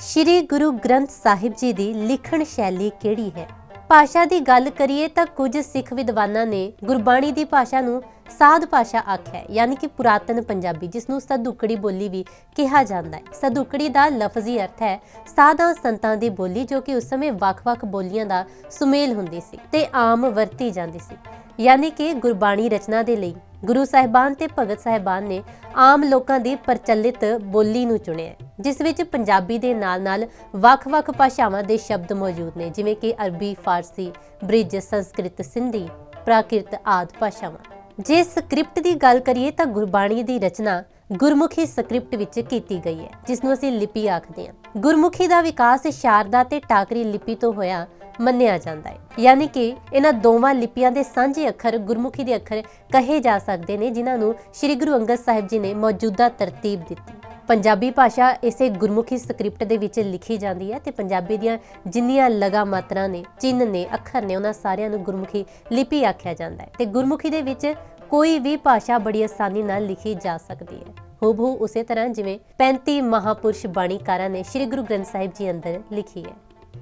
ਸ੍ਰੀ ਗੁਰੂ ਗ੍ਰੰਥ ਸਾਹਿਬ ਜੀ ਦੀ ਲਿਖਣ ਸ਼ੈਲੀ ਕਿਹੜੀ ਹੈ? ਭਾਸ਼ਾ ਦੀ ਗੱਲ ਕਰੀਏ ਤਾਂ ਕੁਝ ਸਿੱਖ ਵਿਦਵਾਨਾਂ ਨੇ ਗੁਰਬਾਣੀ ਦੀ ਭਾਸ਼ਾ ਨੂੰ ਸਾਧ ਭਾਸ਼ਾ ਆਖਿਆ ਹੈ, ਯਾਨੀ ਕਿ ਪੁਰਾਤਨ ਪੰਜਾਬੀ, ਜਿਸ ਨੂੰ ਸਦੁਕੜੀ ਬੋਲੀ ਵੀ ਕਿਹਾ ਜਾਂਦਾ ਹੈ। ਸਦੁਕੜੀ ਦਾ ਲਫ਼ਜ਼ੀ ਅਰਥ ਹੈ ਸਾਧਾਂ ਸੰਤਾਂ ਦੀ ਬੋਲੀ, ਜੋ ਕਿ ਉਸ ਸਮੇਂ ਵੱਖ-ਵੱਖ ਬੋਲੀਆਂ ਦਾ ਸੁਮੇਲ ਹੁੰਦੀ ਸੀ ਤੇ ਆਮ ਵਰਤੀ ਜਾਂਦੀ ਸੀ। ਯਾਨੀ ਕਿ ਗੁਰਬਾਣੀ ਰਚਨਾ ਦੇ ਲਈ ਗੁਰੂ ਸਾਹਿਬਾਨ ਤੇ ਭਗਤ ਸਾਹਿਬਾਨ ਨੇ ਆਮ ਲੋਕਾਂ ਦੀ ਪ੍ਰਚਲਿਤ ਬੋਲੀ ਨੂੰ ਚੁਣਿਆ ਜਿਸ ਵਿੱਚ ਪੰਜਾਬੀ ਦੇ ਨਾਲ-ਨਾਲ ਵੱਖ-ਵੱਖ ਭਾਸ਼ਾਵਾਂ ਦੇ ਸ਼ਬਦ ਮੌਜੂਦ ਨੇ, ਜਿਵੇਂ ਕਿ ਅਰਬੀ, ਫਾਰਸੀ, ਬ੍ਰਿਜ, ਸੰਸਕ੍ਰਿਤ, ਸਿੰਧੀ, ਪ੍ਰਾਕ੍ਰਿਤ ਆਦਿ ਭਾਸ਼ਾਵਾਂ। ਜੇ ਸਕ੍ਰਿਪਟ ਦੀ ਗੱਲ ਕਰੀਏ ਤਾਂ ਗੁਰਬਾਣੀ ਦੀ ਰਚਨਾ ਗੁਰਮੁਖੀ ਸਕ੍ਰਿਪਟ ਵਿੱਚ ਕੀਤੀ ਗਈ ਹੈ, ਜਿਸ ਨੂੰ ਅਸੀਂ ਲਿਪੀ ਆਖਦੇ ਹਾਂ। ਗੁਰਮੁਖੀ ਦਾ ਵਿਕਾਸ ਸ਼ਾਰਦਾ ਤੇ ਟਾਕਰੀ ਲਿਪੀ ਤੋਂ ਹੋਇਆ ਮੰਨਿਆ ਜਾਂਦਾ ਹੈ। ਯਾਨੀ ਕਿ ਇਹਨਾਂ ਦੋਵਾਂ ਲਿਪੀਆਂ ਦੇ ਸਾਂਝੇ ਅੱਖਰ ਗੁਰਮੁਖੀ ਦੇ ਅੱਖਰ ਕਹੇ ਜਾ ਸਕਦੇ ਨੇ, ਜਿਨ੍ਹਾਂ ਨੂੰ ਸ੍ਰੀ ਗੁਰੂ ਅੰਗਦ ਸਾਹਿਬ ਜੀ ਨੇ ਮੌਜੂਦਾ ਤਰਤੀਬ ਦਿੱਤੀ। ਪੰਜਾਬੀ ਭਾਸ਼ਾ ਇਸੇ ਗੁਰਮੁਖੀ ਸਕ੍ਰਿਪਟ ਦੇ ਵਿੱਚ ਲਿਖੀ ਜਾਂਦੀ ਹੈ ਤੇ ਪੰਜਾਬੀ ਦੀਆਂ ਜਿੰਨੀਆਂ ਲਗਾ ਮਾਤਰਾ ਨੇ, ਚਿੰਨ੍ਹ ਨੇ, ਅੱਖਰ ਨੇ, ਉਹਨਾਂ ਸਾਰਿਆਂ ਨੂੰ ਗੁਰਮੁਖੀ ਲਿਪੀ ਆਖਿਆ ਜਾਂਦਾ ਹੈ। ਤੇ ਗੁਰਮੁਖੀ ਦੇ ਵਿੱਚ ਕੋਈ ਵੀ ਭਾਸ਼ਾ ਬੜੀ ਆਸਾਨੀ ਨਾਲ ਲਿਖੀ ਜਾ ਸਕਦੀ ਹੈ। ਹੂਬਹੂ ਉਸੇ ਤਰ੍ਹਾਂ ਜਿਵੇਂ 35 ਮਹਾਪੁਰਸ਼ ਬਾਣੀਕਾਰਾਂ ਨੇ ਸ੍ਰੀ ਗੁਰੂ ਗ੍ਰੰਥ ਸਾਹਿਬ ਜੀ ਅੰਦਰ ਲਿਖੀ ਹੈ।